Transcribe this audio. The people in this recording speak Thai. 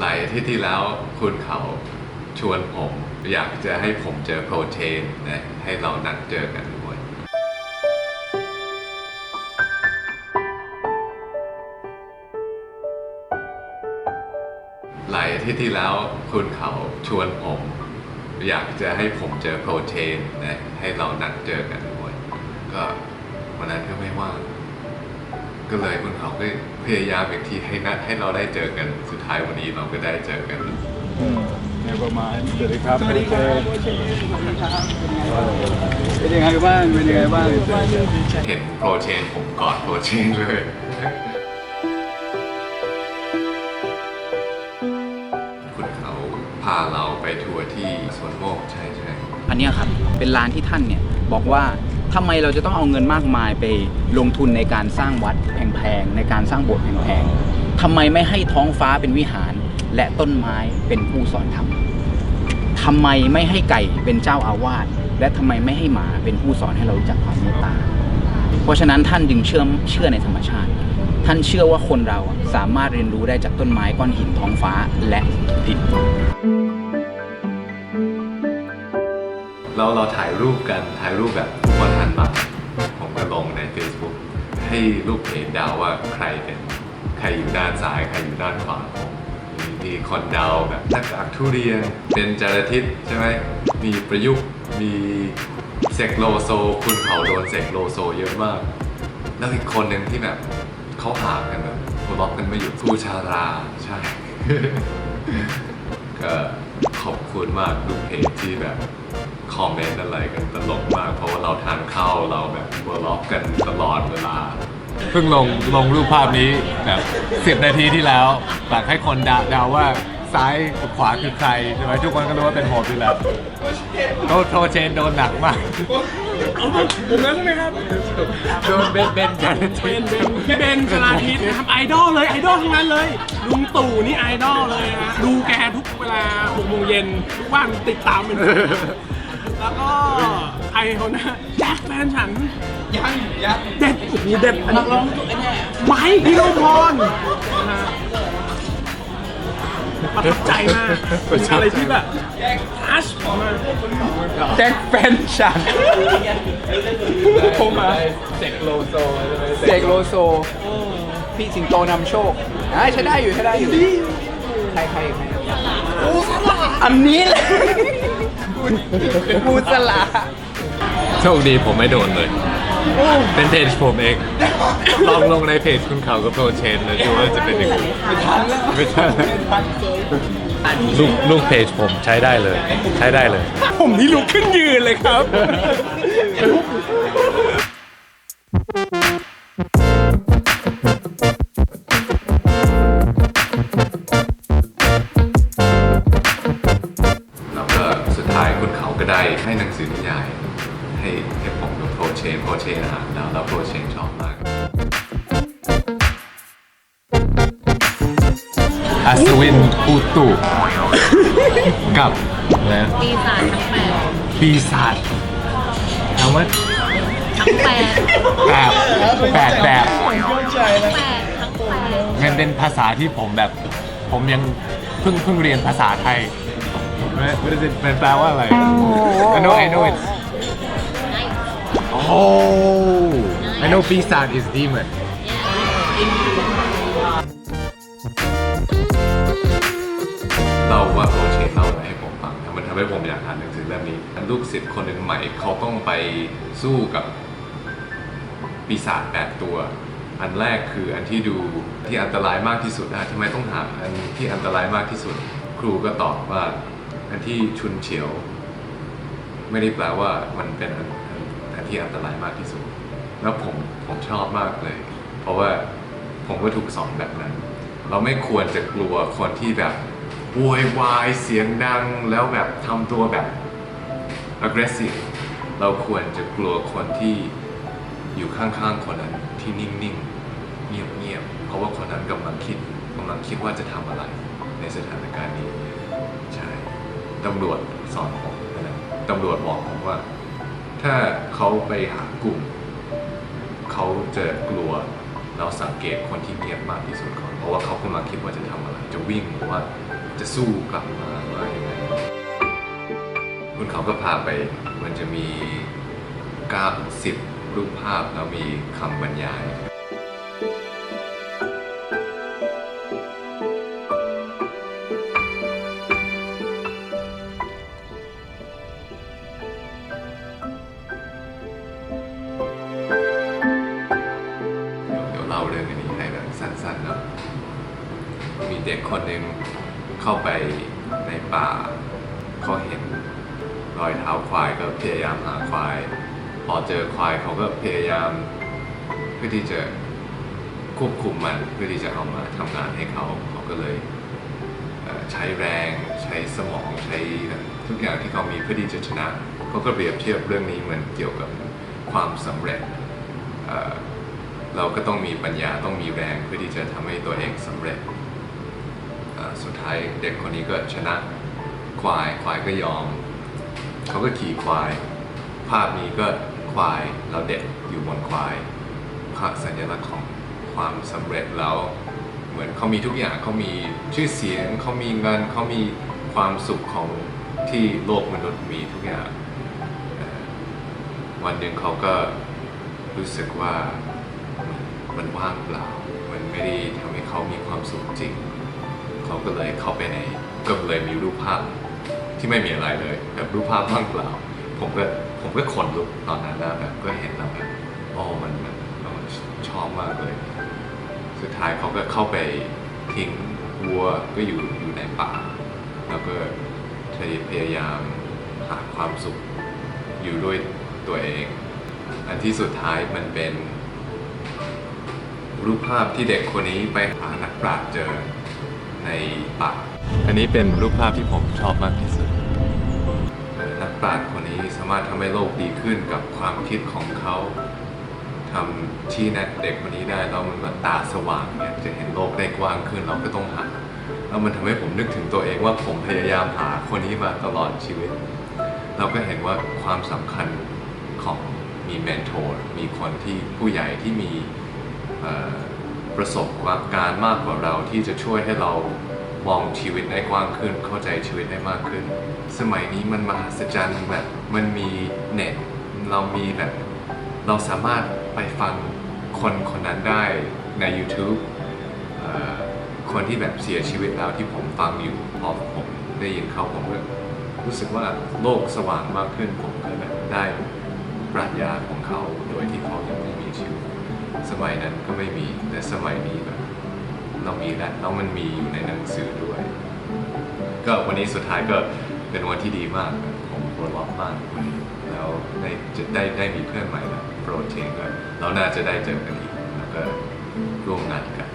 หลายอาที่ที่แล้วคุณเขาชวนผม อยากจะให้ผมเจอโปรเทนนะให้เรานัดเจอกันด้วย หลายอาที่ที่แล้วคุณเขาชวนผม อยากจะให้ผมเจอโปรเทนนะให้เรานัดเจอกันด้วย ก็วันนั้นก็ไม่ว่าง ก็เลยคุณเขาก็พยายามอีกทีให้นัดให้เราได้เจอกัน สุดท้ายวันนี้เราก็ได้เจอกันในประมาณสวัสดีครับสวัสดีครับโอเคสวัสดีครับเป็นยังไงบ้างเป็นยังไงบ้างเห็นโปรเทนผมกอดโปรเทนเลยคุณเขาพาเราไปทัวร์ที่สวนโมกใช่ใช่อันเนี้ยครับเป็นร้านที่ท่านเนี่ยบอกว่า ทำไมเราจะต้องเอาเงินมากมายไปลงทุนในการสร้างวัดแพงๆในการสร้างโบสถ์แพงๆทำไมไม่ให้ท้องฟ้าเป็นวิหาร และต้นไม้เป็นผู้สอนธรรมทำไมไม่ให้ไก่เป็นเจ้าอาวาสและทำไมไม่ให้หมาเป็นผู้สอนให้เรารู้จักความเมตตา เพราะฉะนั้นท่านจึงเชื่อเชื่อในธรรมชาติ ท่านเชื่อว่าคนเราสามารถเรียนรู้ได้จากต้นไม้ก้อนหินท้องฟ้าและดินเราเราถ่ายรูปกันถ่ายรูปแบบ วันหันมาผมก็ลงใน Facebook ให้ลูกเพจเดาว่าใครเป็นใครอยู่ด้านซ้าย ใครอยู่ด้านขวาผมมีมีคนเดาแบบหน้ากากทุเรียน เป็นจารทิศใช่ไหมมีประยุกต์มีเสกโลโซ คุณเขาโดนเสกโลโซเยอะมาก แล้วอีกคนหนึ่งที่แบบเขาหากันแบบหัวล็อกกันไม่อยู่ผู้ชาราใช่ ก็ขอบคุณมากทุกเพจที่แบบ คอมเมนต์อะไรกันตลกมาก เพราะว่าเราทานข้าวเราแบบหัวล็อกกันตลอดเวลา เพิ่งลงลงรูปภาพนี้แบบสิบนาทีที่แล้วอยากให้คนดาเดาว่าซ้ายกับขวาคือใครใช่ไหมทุกคนก็รู้ว่าเป็นโฮปอยู่แล้วโดนโทรเชนโดนหนักมากผมนั้นใช่ไหมครับโดนเบนเบนจันเป็นเป็นพี่เบนชลาทิศนะครับไอดอลเลยไอดอลทั้งนั้นเลยลุงตู่นี่ไอดอลเลยนะดูแกทุกเวลา6โมงเย็นทุกวันติดตามเป็น แล้วก็ใครคนนะแจ็คแฟนฉัน ยังยังเด็ดโอ้โหเด็ดอันนันี้กร้องตัวเนี่ยไม้พี่โรพรนะฮะประทับใจมากเป็นอะไรที่แบบทัชมากแจ็คแฟนฉันผมมาเสกโลโซใช่ไหมเสกโลโซ พี่สิงโตนำโชคอ่าใช้ได้อยู่ใช้ได้อยู่ ใครใครใครอันนี้เลย กูสละโชคดีผมไม่โดนเลย เป็นเพจผมเอง ลองลงในเพจคุณเขากับโทรเชนเลยดูว่าจะเป็นยังไงไม่ทันแล้วไม่ใช่ลูกลูกเพจผมใช้ได้เลย ใช้ได้เลย ผมนี่ลุกขึ้นยืนเลยครับ นอ่านแล้วแล้วโปรเชนชอบมาก อัศวินปูตุกับอะไรนะปีศาจทั้งแปดปีศาจคำว่าทั้งแปดแบบแปดแบบทั้งแปดทั้งแปดมันเป็นภาษาที่ผมแบบ ผมยังเพิ่งเพิ่งเรียนภาษาไทยไม่ไม่ได้เป็นแปลว่าอะไร I know I know it Oh I know ปีศาจ is demon เราว่าโปรเชนเล่าอะไรให้ผมฟังมันทำให้ผมอยากอ่านหนังสือเล่มนี้ลูกศิษย์คนหนึ่งใหม่เขาต้องไปสู้กับปีศาจแปดตัว อันแรกคืออันที่ดูที่อันตรายมากที่สุดนะทำไมต้องหาอันที่อันตรายมากที่สุด ครูก็ตอบว่า อันที่ชุนเฉียว ไม่ได้แปลว่ามันเป็นอัน นอันที่อันตรายมากที่สุด แล้วผมผมชอบมากเลย เพราะว่าผมก็ถูกสอนแบบนั้น เราไม่ควรจะกลัวคนที่แบบโวยวายเสียงดังแล้วแบบทำตัวแบบ aggressive เราควรจะกลัวคนที่อยู่ข้างๆคนนั้นที่นิ่งๆ เงียบๆ เพราะว่าคนนั้นกำลังคิดกำลังคิดว่าจะทำอะไรในสถานการณ์นี้ ใช่ตำรวจสอนผมนะตำรวจบอกผมว่า ถ้าเขาไปหากลุ่ม เขาจะกลัวเราสังเกตคนที่เงียบมากที่สุดก่อนเพราะว่าเขากำลังคิดว่าจะทำอะไร จะวิ่งหรือว่าจะสู้กลับมาว่ายังไงคุณเขาก็พาไปมันจะมี90รูปภาพแล้วมีคำบรรยาย ด็กคนหนึ่งเข้าไปในป่าเขาเห็นรอยเท้าควายก็พยายามหาควาย พอเจอควายเขาก็พยายาม เพื่อที่จะควบคุมมันเพื่อที่จะเอามาทำงานให้เขาเขาก็เลยใช้แรงใช้สมองใช้ทุกอย่างที่เขามีเพื่อที่จะชนะเขาก็เปรียบเทียบเรื่องนี้เหมือนเกี่ยวกับความสำเร็จเราก็ต้องมีปัญญาต้องมีแรงเพื่อที่จะทำให้ตัวเองสำเร็จ สุดท้ายเด็กคนนี้ก็ชนะควายควายก็ยอม เขาก็ขี่ควาย ภาพนี้ก็ควายเราเด็กอยู่บนควายภาพสัญลักษณ์ของความสำเร็จแล้วเหมือนเขามีทุกอย่างเขามีชื่อเสียงเขามีเงินเขามีความสุขของที่โลกมนุษย์มีทุกอย่าง วันหนึ่งเขาก็รู้สึกว่ามันว่างเปล่า มันไม่ได้ทำให้เขามีความสุขจริง เขาก็เลยเข้าไปในก็เลยมีรูปภาพที่ไม่มีอะไรเลยแบบรูปภาพว่างเปล่า ผมก็ผมก็ขนลุกตอนนั้นนะแบบก็เห็นแล้วแบบอ๋อมันมันมันชอบมากเลย สุดท้ายเขาก็เข้าไปทิ้งวัวก็อยู่อยู่ในป่า แล้วก็พยายามหาความสุขอยู่ด้วยตัวเอง อันที่สุดท้ายมันเป็น รูปภาพที่เด็กคนนี้ไปหานักปราชญ์เจอ ในป่า อันนี้เป็นรูปภาพที่ผมชอบมากที่สุด นักปราชญ์คนนี้สามารถทำให้โลกดีขึ้นกับความคิดของเขาทำชี้แนะเด็กคนนี้ได้แล้วมันตาสว่างเนี่ยจะเห็นโลกได้กว้างขึ้นเราก็ต้องหาแล้วมันทำให้ผมนึกถึงตัวเองว่าผมพยายามหาคนนี้มาตลอดชีวิต เราก็เห็นว่าความสำคัญของมีเมนทอร์มีคนที่ผู้ใหญ่ที่มี ประสบการณ์มากกว่าเราที่จะช่วยให้เรามองชีวิตได้กว้างขึ้น เข้าใจชีวิตได้มากขึ้น สมัยนี้มันมหัศจรรย์แบบมันมีเน็ต เรามีแบบเราสามารถไปฟังคนคนนั้นได้ใน YouTube คนที่แบบเสียชีวิตแล้วที่ผมฟังอยู่พอผมได้ยินเขาผมก็รู้สึกว่าโลกสว่างมากขึ้นผมก็แบบได้ปรัชญาของเขาโดยที่ สมัยนั้นก็ไม่มี แต่สมัยนี้แบบเรามีแล้วแล้วมันมีอยู่ในหนังสือด้วย ก็วันนี้สุดท้ายก็เป็นวันที่ดีมากผมปลดล็อกมากวันนี้แล้วได้จะได้ได้มีเพื่อนใหม่แล้วโปรเทนก็เราน่าจะได้เจอกันอีกแล้วก็ร่วมงานกัน